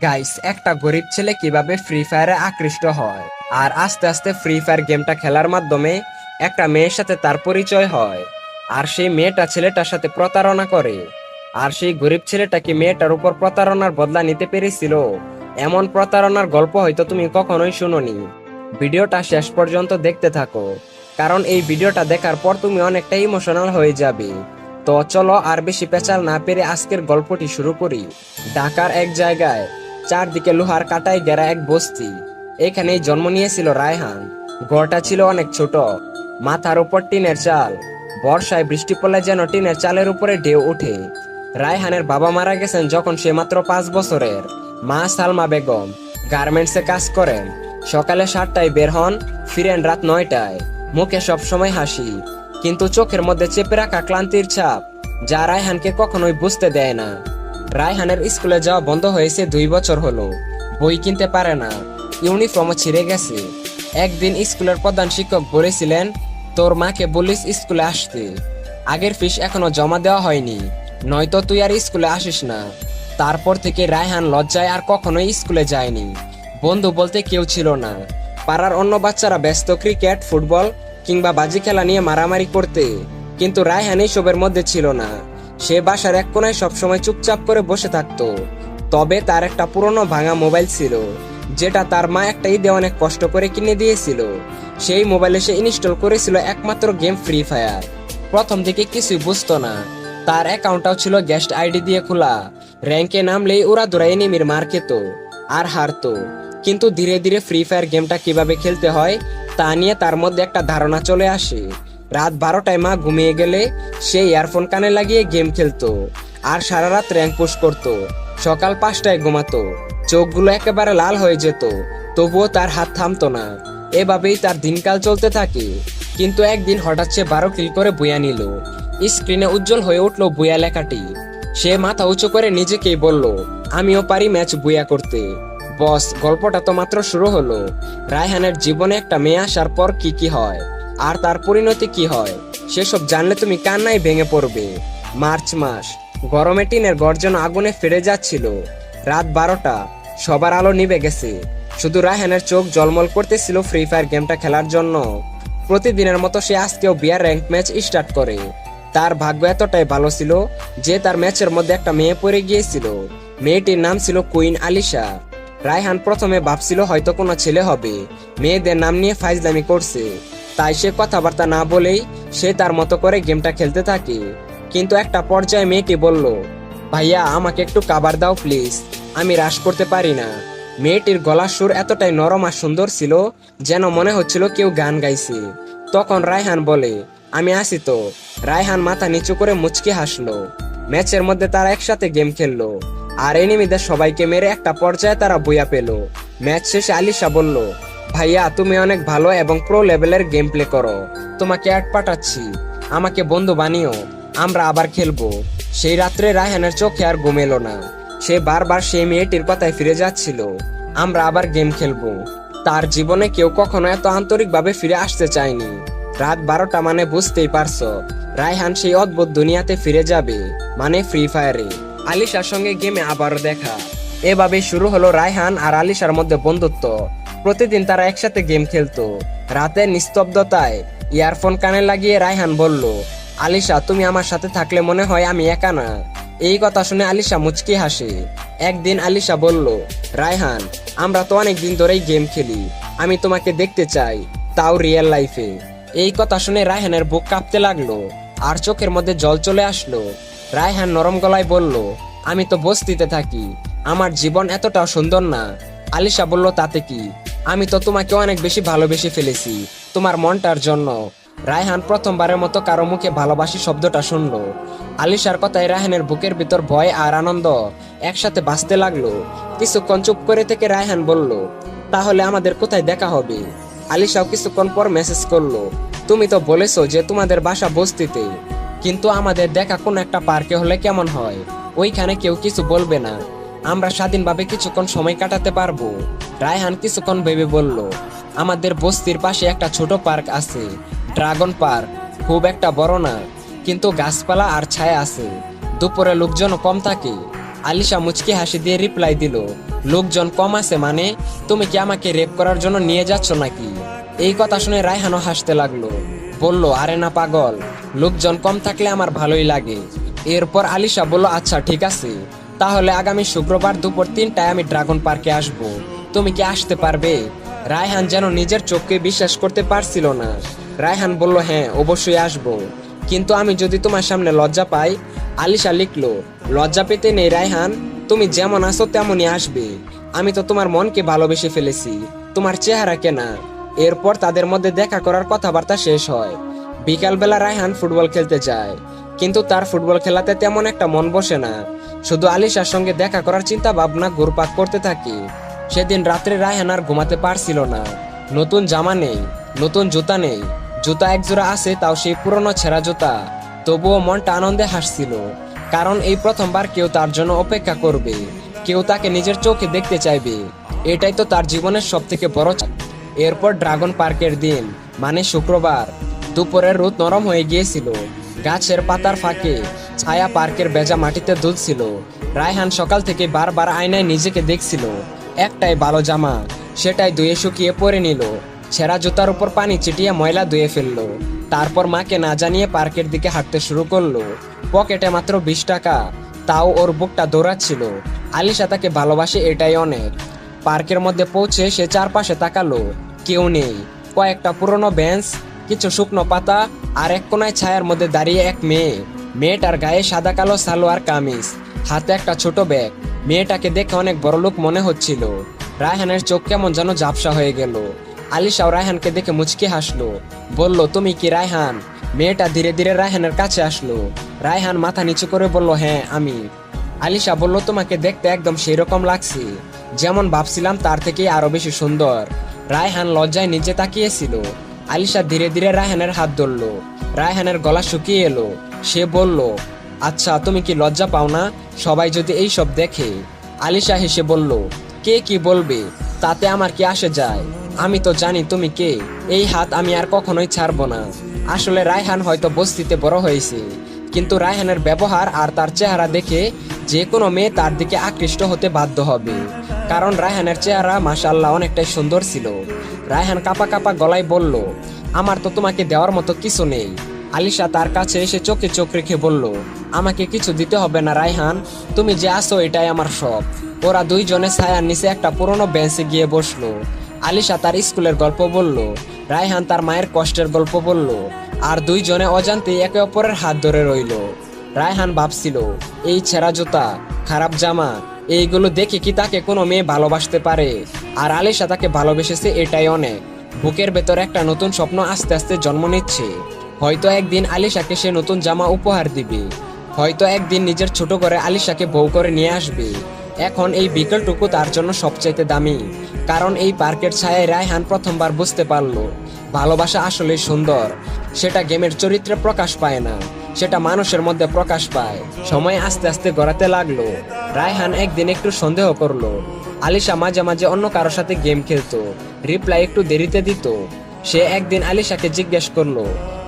Guys একটা গরিব ছেলে কীভাবে ফ্রি ফায়ারে আকৃষ্ট হয়? আর আস্তে আস্তে ফ্রি ফায়ার গেমটা খেলার মাধ্যমে একটা মেয়ের সাথে তার পরিচয় হয়। আর সেই মেয়েটা ছেলেটার সাথে প্রতারণা করে। আর সেই গরিব ছেলেটাকে মেয়েটার উপর প্রতারণার বদলা নিতে পেরেছিল? এমন প্রতারণার গল্প হয়তো তুমি কখনোই শুনোনি। ভিডিওটা শেষ পর্যন্ত দেখতে থাকো। কারণ এই ভিডিওটা দেখার পর তুমি অনেকটা ইমোশনাল হয়ে যাবে। তো চলো আর বেশি পেঁচাল না পেরে আজকের গল্পটি শুরু করি। ঢাকার এক জায়গায় চারদিকে লোহার কাটায় ঘেরা এক বস্তি। এখানেই জন্ম নিয়েছিল রায়হান। ঘরটা ছিল অনেক ছোট। মাথার উপর টিনের চাল। বর্ষায় বৃষ্টি পড়লে যেন টিনের চালের উপরে ঢেউ ওঠে। রায়হানের বাবা মারা গেছেন যখন সে মাত্র পাঁচ বছরের। মা সালমা বেগম গার্মেন্টসে কাজ করেন। সকালে সাতটায় বের হন, ফিরেন রাত নয়টায়। মুখে সবসময় হাসি। কিন্তু চোখের মধ্যে চেপে রাখা ক্লান্তির ছাপ, যা রায়হানকে কখনোই বুঝতে দেয় না। রায়হানের স্কুলে যাওয়া বন্ধ হয়েছে দুই বছর হলো। বই কিনতে পারে না। ইউনিফর্মও ছিঁড়ে গেছে। একদিন স্কুলের প্রধান শিক্ষক বলেছিলেন, তোর মাকে বলিস স্কুলে আসতে। আগের ফিস এখনও জমা দেওয়া হয়নি। নয়তো তুই আর স্কুলে আসিস না। তারপর থেকে রায়হান লজ্জায় আর কখনোই স্কুলে যায়নি। বন্ধু বলতে কেউ ছিল না। পাড়ার অন্য বাচ্চারা ব্যস্ত ক্রিকেট, ফুটবল কিংবা বাজি খেলা নিয়ে মারামারি করতে। কিন্তু রায়হান এইসবের মধ্যে ছিল না। সে বাসার এক কোনায় সবসময় চুপচাপ করে বসে থাকতো। তবে তার একটা পুরনো ভাঙা মোবাইল ছিল, যেটা তার মা একটা ঈদে অনেক কষ্ট করে কিনে দিয়েছিল। সেই মোবাইলে সে ইনস্টল করেছিল একমাত্র গেম ফ্রি ফায়ার। প্রথম দিকে কিছুই বুঝতো না। তার অ্যাকাউন্টটাও ছিল গেস্ট আইডি দিয়ে খোলা। র্যাঙ্কে নামলেই ওরা দৌড়া এনিমির মার খেত আর হারতো। কিন্তু ধীরে ধীরে ফ্রি ফায়ার গেমটা কীভাবে খেলতে হয়, তা নিয়ে তার মধ্যে একটা ধারণা চলে আসে। রাত বারোটায় মা ঘুমিয়ে গেলে সে ইয়ারফোন কানে লাগিয়ে গেম খেলতো আর সারা রাত র্যাঙ্ক পুশ করতো। সকাল পাঁচটায় ঘুমাতো। চোখগুলো একেবারে লাল হয়ে যেত, তবুও তার হাত থামতো না। এভাবেই তার দিনকাল চলতে থাকে। কিন্তু একদিন হঠাৎ সে বারো কিল করে বুয়া নিল। স্ক্রিনে উজ্জ্বল হয়ে উঠল বুয়া লেখাটি। সে মাথা উঁচু করে নিজেকেই বলল, আমিও পারি ম্যাচ বুয়া করতে। বস, গল্পটা তো মাত্র শুরু হলো। রায়হানের জীবনে একটা মেয়ে আসার পর কি কি হয়? আর তার পরিণতি কি হয়? সেসব জানলে তুমি কান্নায় ভেঙে পড়বে। মার্চ মাস, গরমে টিনের গর্জন আগুনে ফিরে যাচ্ছিল। রাত বারোটা, সবার আলো নিভে গেছে। শুধু রায়হানের চোখ জলমল করতেছিল ফ্রি ফায়ার গেমটা খেলার জন্য। প্রতিদিনের মতো সে আজকেও বিয়ার র্যাঙ্ক ম্যাচ স্টার্ট করে। তার ভাগ্য এতটাই ভালো ছিল যে তার ম্যাচের মধ্যে একটা মেয়ে পড়ে গিয়েছিল। মেয়েটির নাম ছিল কুইন আলিশা। রায়হান প্রথমে ভাবছিল হয়তো কোনো ছেলে হবে। মেয়েদের নাম নিয়ে ফাইজলামি করছে। তাই সে কথাবার্তা না বলেই সে তার মতো করে গেমটা খেলতে থাকে। কিন্তু একটা পর্যায়ে মেয়েকে বলল, ভাইয়া, আমাকে একটু কাবার দাও প্লিজ। আমি রাশ করতে পারি না। মেয়েটির গলার সুর এতটাই নরম আর সুন্দর ছিল যেন মনে হচ্ছিল কেউ গান গাইছে। তখন রায়হান বলে, আমি আসি তো। রায়হান মাথা নিচু করে মুচকি হাসলো। ম্যাচের মধ্যে তারা একসাথে গেম খেললো। আর এনিমিদের সবাইকে মেরে একটা পর্যায়ে তারা বইয়া পেল। ম্যাচ শেষে আলিশা বলল ভাইয়া, তুমি অনেক ভালো এবং প্রো লেভেলের গেম প্লে করো। তোমাকে অ্যাড পাঠাচ্ছি। আমাকে বন্ধু বানিও। আমরা আবার খেলব। সেই রাত্রে রায়হানের চোখে আর ঘুম এলো না। সে বারবার সেই মেয়েটির কথায় ফিরে যাচ্ছিল। আমরা আবার গেম খেলব। তার জীবনে কেউ কখনো এত আন্তরিকভাবে ফিরে আসতে চায়নি। রাত বারোটা মানে বুঝতেই পারছ। রায়হান সেই অদ্ভুত দুনিয়াতে ফিরে যাবে মানে ফ্রি ফায়ারে আলিশার সঙ্গে গেমে আবারও দেখা। এভাবে শুরু হলো রায়হান আর আলিশার মধ্যে বন্ধুত্ব। প্রতিদিন তারা একসাথে গেম খেলতো। রাতের নিস্তব্ধতায় ইয়ারফোন কানে লাগিয়ে রায়হান বলল, আলিশা, তুমি আমার সাথে থাকলে মনে হয় আমি একা না। এই কথা শুনে আলিশা মুচকি হাসে। একদিন আলিশা বলল, রায়হান, আমরা তো অনেক দিন ধরেই গেম খেলি। আমি তোমাকে দেখতে চাই, তাও রিয়েল লাইফে এই কথা শুনে রায়হানের বুক কাঁপতে লাগল আর চোখের মধ্যে জল চলে আসলো। রায়হান নরম গলায় বলল, আমি তো বস্তিতে থাকি, আমার জীবন এতটাও সুন্দর না। আলিশা বলল, তাতে কি? আমি তো তোমাকে অনেক বেশি ভালোবেসে ফেলেছি, তোমার মনটার জন্য। রায়হান প্রথমবারের মতো কারও মুখে ভালোবাসি শব্দটা শুনলো। আলিশার কথায় রায়হানের বুকের ভিতর ভয় আর আনন্দ একসাথে বাঁচতে লাগল। কিছুক্ষণ চুপ করে থেকে রায়হান বলল, তাহলে আমাদের কোথায় দেখা হবে? আলিশাও কিছুক্ষণ পর মেসেজ করল, তুমি তো বলেছ যে তোমাদের বাসা বস্তিতে, কিন্তু আমাদের দেখা কোন একটা পার্কে হলে কেমন হয়? ওইখানে কেউ কিছু বলবে না। আমরা স্বাধীনভাবে কিছুক্ষণ সময় কাটাতে পারব। রায়হান কিছুক্ষণ ভেবে বলল, আমাদের বস্তির পাশে একটা ছোট পার্ক আছে, ড্রাগন পার্ক, খুব একটা বড় না, কিন্তু গাছপালা আর ছায়া আছে। দুপুরে লোকজন কম থাকে। আলিশা মুচকি হাসি দিয়ে রিপ্লাই দিল, লোকজন কম আছে মানে? তুমি কি আমাকে রেপ করার জন্য নিয়ে যাচ্ছ নাকি? এই কথা শুনে রায়হানও হাসতে লাগল। বলল, আরে না পাগল, লোকজন কম থাকলে আমার ভালোই লাগে। এরপর আলিশা বলল আচ্ছা ঠিক আছে। তাহলে আগামী শুক্রবার দুপুর তিনটায় আমি ড্রাগন পার্কে আসব। তুমি কি আসতে পারবে? রায়হান যেন নিজের চোখকে বিশ্বাস করতে পারছিল না। রায়হান বলল হ্যাঁ অবশ্যই আসব। কিন্তু আমি যদি তোমার সামনে লজ্জা পাই, আলিশা লিখলো, লজ্জা পেতে নেই রায়হান। তুমি যেমন আছো তেমনই আসবে। আমি তো তোমার মনকে ভালোবেসে ফেলেছি। তোমার চেহারা কেনা। এরপর তাদের মধ্যে দেখা করার কথাবার্তা শেষ হয়। বিকালবেলা রায়হান ফুটবল খেলতে যায়। কিন্তু তার ফুটবল খেলাতে তেমন একটা মন বসে না। শুধু আলিশার সঙ্গে দেখা করার চিন্তা ভাবনা ঘুরপাক করতে থাকে। সেদিন রাত্রে রায়হান আর ঘুমাতে পারছিল না। নতুন জামা নেই, নতুন জুতা নেই, জুতা একজোড়া আছে তাও সেই পুরনো ছেঁড়া জুতা। তবুও মনটা আনন্দে হাসছিল, কারণ এই প্রথমবার কেউ তার জন্য অপেক্ষা করবে, কেউ তাকে নিজের চোখে দেখতে চাইবে। এটাই তো তার জীবনের সব থেকে বড় এরপর ড্রাগন পার্কের দিন মানে শুক্রবার, দুপুরের রোদ নরম হয়ে গিয়েছিল। গাছের পাতার ফাঁকে ছায়া পার্কের বেজা মাটিতে দুলছিল। রায়হান সকাল থেকে বারবার আয়নায় নিজেকে দেখছিল। একটাই ভালো জামা, সেটাই ধুয়ে শুকিয়ে পরে নিল। ছেঁড়া জুতার উপর পানি ছিটিয়ে ময়লা ধুয়ে ফেলল। তারপর মাকে না জানিয়ে পার্কের দিকে হাঁটতে শুরু করল। পকেটে মাত্র বিশ টাকা, তাও ওর বুকটা দৌড়াচ্ছিল। আলিশা তাকে ভালোবাসে এটাই অনেক। পার্কের মধ্যে পৌঁছে সে চারপাশে তাকালো। কেউ নেই, কয়েকটা পুরনো বেঞ্চ, কিছু শুকনো পাতা আর এক কোনায় ছায়ার মধ্যে দাঁড়িয়ে এক মেয়ে। মেয়েটার গায়ে সাদা কালো সালোয়ার কামিজ, হাতে একটা ছোট ব্যাগ। মেয়েটাকে দেখে অনেক বড় লোক মনে হচ্ছিল। রায়হানের চোখ কেমন যেন ঝাপসা হয়ে গেল। আলিশাও রায়হানকে দেখে মুচকি হাসলো। বলল, তুমি কি রায়হান? মেয়েটা ধীরে ধীরে রায়হানের কাছে আসলো। রায়হান মাথা নিচু করে বলল হ্যাঁ আমি। আলিশা বলল, তোমাকে দেখতে একদম সেই রকম লাগছে। যেমন ভাবছিলাম, তার থেকে আরও বেশি সুন্দর। রায়হান লজ্জায় নিচে তাকিয়েছিল। আলিশা ধীরে ধীরে রায়হানের হাত ধরলো। রায়হানের গলা শুকিয়ে এলো। সে বলল আচ্ছা তুমি কি লজ্জা পাও না? সবাই যদি এই সব দেখে। আলিশা হেসে বলল, কে কি বলবে? তাতে আমার কি আসে যায়? আমি তো জানি তুমি কে। এই হাত আমি আর কখনোই ছাড়বো না। আসলে রায়হান হয়তো বস্তিতে বড় হয়েছে। কিন্তু রায়হানের ব্যবহার আর তার চেহারা দেখে যে কোনো মেয়ে তার দিকে আকৃষ্ট হতে বাধ্য হবে। কারণ রায়হানের চেহারা মাশাল্লাহ অনেকটাই সুন্দর ছিল। রায়হান কাপা কাপা গলায় বলল, আমার তো তোমাকে দেওয়ার মতো কিছু নেই। আলিশা তার কাছে এসে চোখে চোখ রেখে বলল, আমাকে কিছু দিতে হবে না, রায়হান। তুমি যে আসো এটাই আমার সব ওরা দুইজনে ছায়ার নিচে একটা পুরনো বেঞ্চে গিয়ে বসল। আলিশা তার স্কুলের গল্প বলল, রায়হান তার মায়ের কষ্টের গল্প বলল, আর দুইজনে অজান্তে একে অপরের হাত ধরে রইল। রায়হান ভাবছিল, এই ছেঁড়া জুতা, খারাপ জামা, এইগুলো দেখে কি তাকে কোনো মেয়ে ভালোবাসতে পারে? আর আলিশা তাকে ভালোবেসেছে এটাই অনেক। বুকের ভেতর একটা নতুন স্বপ্ন আস্তে আস্তে জন্ম নিচ্ছে। হয়তো একদিন আলিশাকে সে নতুন জামা উপহার দিবে। হয়তো একদিন নিজের ছোট করে আলিশাকে বউ করে নিয়ে আসবে। এখন এই বিকেলটুকু তার জন্য সবচাইতে দামি। কারণ এই পার্কের ছায়ায় রায়হান প্রথমবার বুঝতে পারল, ভালোবাসা আসলে সুন্দর। সেটা গেমের চরিত্রে প্রকাশ পায় না, সেটা মানুষের মধ্যে প্রকাশ পায়। সময় আস্তে আস্তে গড়াতে লাগল। রায়হান একদিন একটু সন্দেহ করল, আলিশা মাঝে মাঝে অন্য কারোর সাথে গেম খেলতো, রিপ্লাই একটু দেরিতে দিত। সে একদিন আলিশাকে জিজ্ঞেস করল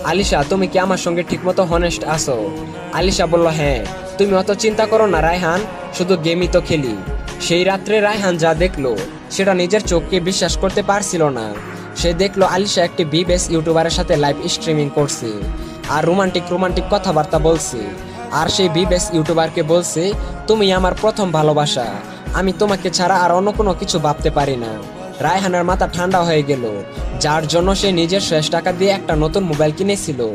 আলিশা, তুমি কি আমার সঙ্গে ঠিকমতো হনেস্ট আছো? আলিশা বলল হ্যাঁ। তুমি অত চিন্তা করো না, রায়হান। শুধু গেমই তো খেলি। সেই রাত্রে রায়হান যা দেখল, সেটা নিজের চোখকে বিশ্বাস করতে পারছিল না। সে দেখল আলিশা একটি বিবেস ইউটিউবারের সাথে লাইভ স্ট্রিমিং করছে আর রোমান্টিক রোমান্টিক কথাবার্তা বলছে। আর সেই বিবেস ইউটিউবারকে বলছে, তুমি আমার প্রথম ভালোবাসা। আমি তোমাকে ছাড়া আর অন্য কোনো কিছু ভাবতে পারি না। রায়হানের মাথা ঠান্ডা হয়ে গেল, যার জন্য সে নিজের শেষ টাকা দিয়ে একটা নতুন মোবাইল কিনেছিল।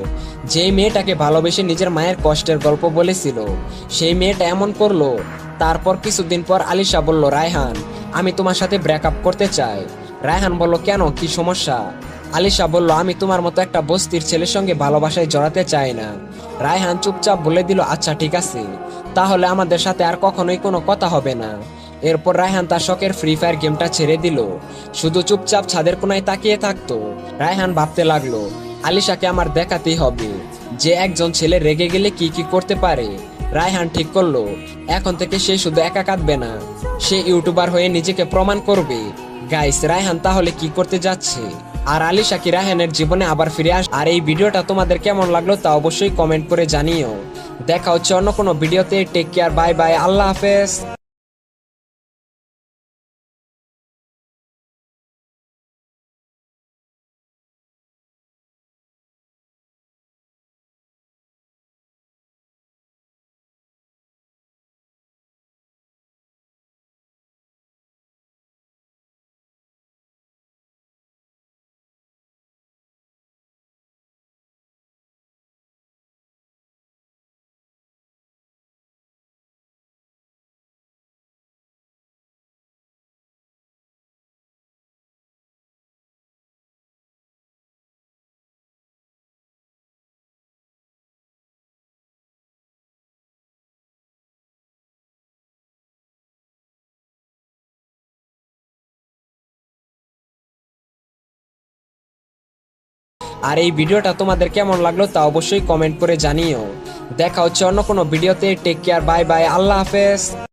যেই মেয়েটাকে ভালোবেসে নিজের মায়ের কষ্টের গল্প বলেছিল, সেই মেয়েটা এমন করল, তারপর কিছুদিন পর আলিশা বলল, রায়হান, আমি তোমার সাথে ব্রেকআপ করতে চাই। রায়হান বলল, কেন? কি সমস্যা? আলিশা বলল, আমি তোমার মতো একটা বস্তির ছেলের সঙ্গে ভালোবাসায় জড়াতে চাই না। রায়হান চুপচাপ বলে দিল আচ্ছা ঠিক আছে। তাহলে আমাদের সাথে আর কখনোই কোনো কথা হবে না। এরপর রায়হান তার শখের ফ্রি ফায়ার গেমটা ছেড়ে দিল। শুধু চুপচাপ ছাদের কোনায় তাকিয়ে থাকতো। রায়হান ভাবতে লাগল, আলিশাকে আমার দেখাতেই হবে। যে একজন ছেলে রেগে গেলে কি কি করতে পারে? রায়হান ঠিক করল, এখন থেকে সে শুধু একা কাঁদবে না। সে ইউটিউবার হয়ে নিজেকে প্রমাণ করবে। গাইস, রায়হান তাহলে কি করতে যাচ্ছে? আর আলী শাকির রায়হানের জীবনে আবার ফিরে আস আর এই ভিডিওটা তোমাদের কেমন লাগল তা অবশ্যই কমেন্ট করে জানিও। দেখা হচ্ছে অন্য কোনো ভিডিওতে। টেক কেয়ার বাই বাই আল্লাহ হাফেজ। আর এই ভিডিওটা তোমাদের কেমন লাগল তা অবশ্যই কমেন্ট করে জানিও। দেখা হচ্ছে অন্য কোনো ভিডিওতে। টেক কেয়ার বাই বাই আল্লাহ হাফেজ।